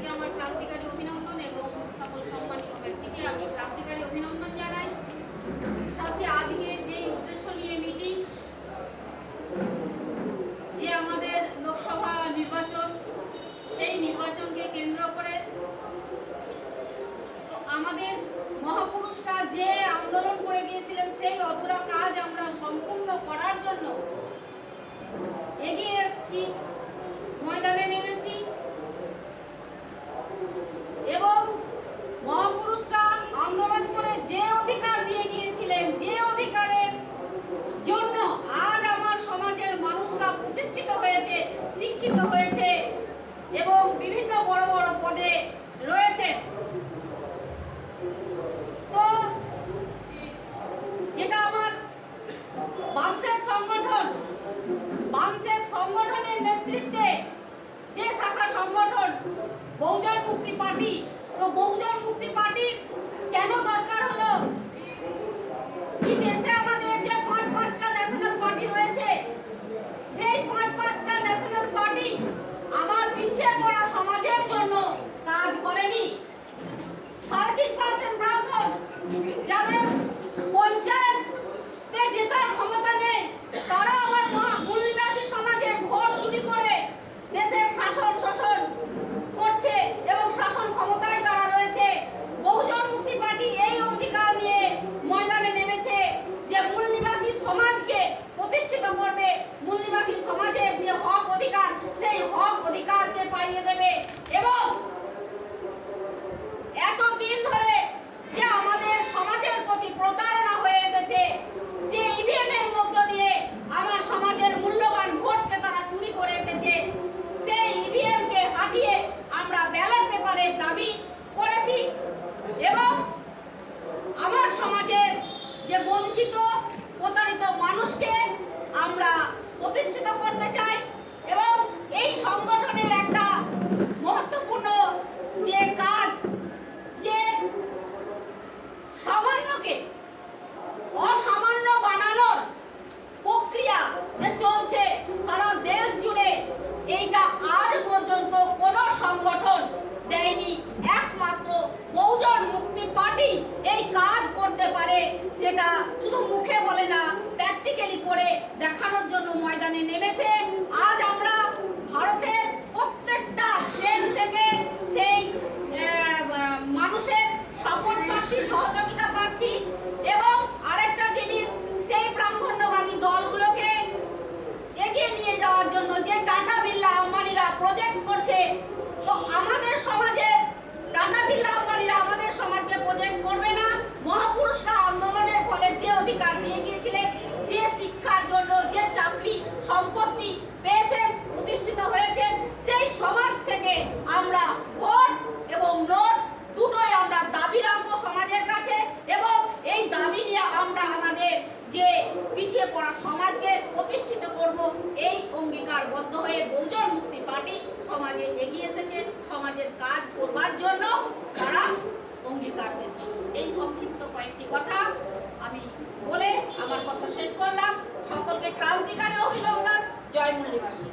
থেকে আমার ক্রান্তিকারী অভিনন্দন এবং সকল সম্মানীয় ব্যক্তিকে আমি ক্রান্তিকারী অভিনন্দন জানাই। সাথে আজকে যে উদ্দেশ্য নিয়ে মিটিং যে আমাদের লোকসভা নির্বাচন, সেই নির্বাচনকে কেন্দ্র করে তো আমাদের মহাপুরুষরা যে আন্দোলন করে গিয়েছিলেন, সেই অধুরা কাজ আমরা সম্পূর্ণ করার জন্য এগিয়ে এসেছি ময়দানে নেমেছি এবং মহাপুরুষরা আন্দোলন করে যে অধিকার দিয়ে গিয়েছিলেন যে অধিকারের জন্য আজ আমার সমাজের মানুষরা প্রতিষ্ঠিত হয়েছে শিক্ষিত হয়েছে এবং বিভিন্ন বড় বড় পদে রয়েছে তো যেটা আমার বামসের সংগঠন বামসের সংগঠনের নেতৃত্বে যে শাখা সংগঠন, বহুজন মুক্তি পার্টি, তো বহুজন মুক্তি পার্টির কেন দরকার হলো কি দেশে আমাদের যে পাঁচ পাঁচটা ন্যাশনাল পার্টি রয়েছে সেই পাঁচ পাঁচটা ন্যাশনাল পার্টি আমার পিছিয়ে পড়া সমাজের জন্য কাজ করেনি সাড়ে তিন পার্সেন্ট ব্রাহ্মণ যাদের পঞ্চায়েতে জেতার ক্ষমতা নেই তারা আমার মা- মূলনিবাসী সমাজে ভোট চুরি করে দেশের শাসন শোষণ করছে এবং শাসন ক্ষমতায় তারা রয়েছে বহুজন মুক্তি পার্টি এই অঙ্গীকার নিয়ে ময়দানে নেমেছে যে মূলনিবাসী সমাজকে প্রতিষ্ঠিত করবে মূলনিবাসী সমাজের যে হক অধিকার সেই হক অধিকারকে পাইয়ে দেবে এবং এতদিন ধরে যে আমাদের সমাজের প্রতি প্রতারণা হয়ে এসেছে যে ইভিএম এর মধ্য দিয়ে আমার সমাজের মূল্যবান ভোটকে তারা চুরি করে এসেছে। সেই ইভিএম কে হাটিয়ে আমরা ব্যালট পেপারের দাবি করেছি এবং আমার সমাজের যে বঞ্চিত, প্রতারিত মানুষকে আমরা প্রতিষ্ঠিত করতে চাই এবং এই সংগঠনের একটা মহত্বপূর্ণ যে কাজ যে সামান্যকে অসামান্য বানানোর প্রক্রিয়া যে চলছে সারা দেশ জুড়ে এইটা আজ পর্যন্ত কোন সংগঠন দেয়নি একমাত্র বহুজন মুক্তি পার্টি এই কাজ করতে পারে সেটা শুধু মুখে বলে না প্র্যাকটিক্যালি করে দেখানোর জন্য ময়দানে নেমেছে। আজ আমরা ভারতের প্রত্যেকটা স্টেট থেকে সেই মানুষের সাপোর্ট পাচ্ছি সহযোগিতা পাচ্ছি এবং আরেকটা জিনিস সেই ব্রাহ্মণ্যবাদী দলগুলোকে এগিয়ে নিয়ে যাওয়ার জন্য যে টাটা বিল্লা আম্বানিরা প্রজেক্ট করছে তো আমাদের সমাজে টাটা বিল্লা আম্বানিরা আমাদের সমাজকে প্রজেক্ট করবে না মহাপুরুষরা আন্দোলনের ফলে যে অধিকার নিয়ে গিয়েছিলেন যে শিক্ষার জন্য যে চাকরি সম্পত্তি পেয়েছেন প্রতিষ্ঠিত হয়েছেন সেই সমাজ থেকে আমরা ভোট এবং নোট দুটোই আমরা দাবি রাখব সমাজের কাছে এবং এই দাবি নিয়ে আমরা আমাদের যে পিছিয়ে পড়া সমাজকে প্রতিষ্ঠিত করব। এই অঙ্গীকারবদ্ধ হয়ে বহুজন মুক্তি পার্টি সমাজে এগিয়ে এসেছে। সমাজের কাজ করবার জন্য তারা অঙ্গীকার হয়েছে এই সংক্ষিপ্ত কয়েকটি কথা আমি বলে আমার কথা শেষ করলাম। সকলকে ক্রান্তিকারী অভিনন্দন। জয় মূল্যবাসী